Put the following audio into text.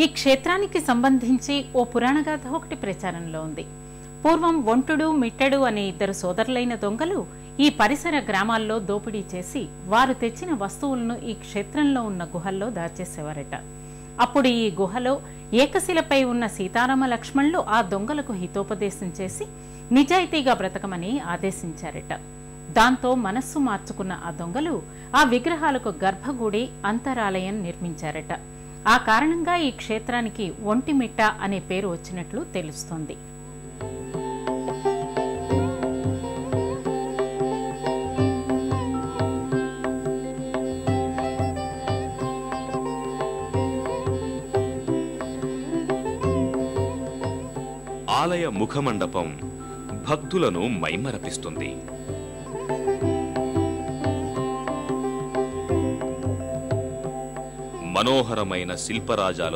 ఈ క్షేత్రానికి సంబంధించి ఓ పురాణగాథ ఒకటి ప్రచారంలో ఉంది. పూర్వం ఒంటుడు మిట్టడు అనే ఇద్దరు సోదరులైన దొంగలు ఈ పరిసర గ్రామాల్లో దోపిడీ చేసి వారు తెచ్చిన వస్తువులను ఈ క్షేత్రంలో ఉన్న గుహల్లో దాచేసేవారట. అప్పుడు ఈ గుహలో ఏకశిలపై ఉన్న సీతారామ లక్ష్మణులు ఆ దొంగలకు హితోపదేశం చేసి నిజాయితీగా బ్రతకమని ఆదేశించారట. దాంతో మనస్సు మార్చుకున్న ఆ దొంగలు ఆ విగ్రహాలకు గర్భగుడి అంతరాలయం నిర్మించారట. ఆ కారణంగా ఈ క్షేత్రానికి ఒంటిమిట్ట అనే పేరు వచ్చినట్లు తెలుస్తోంది. ఆలయ ముఖమండపం భక్తులను మైమరపిస్తుంది. మనోహరమైన శిల్పరాజాల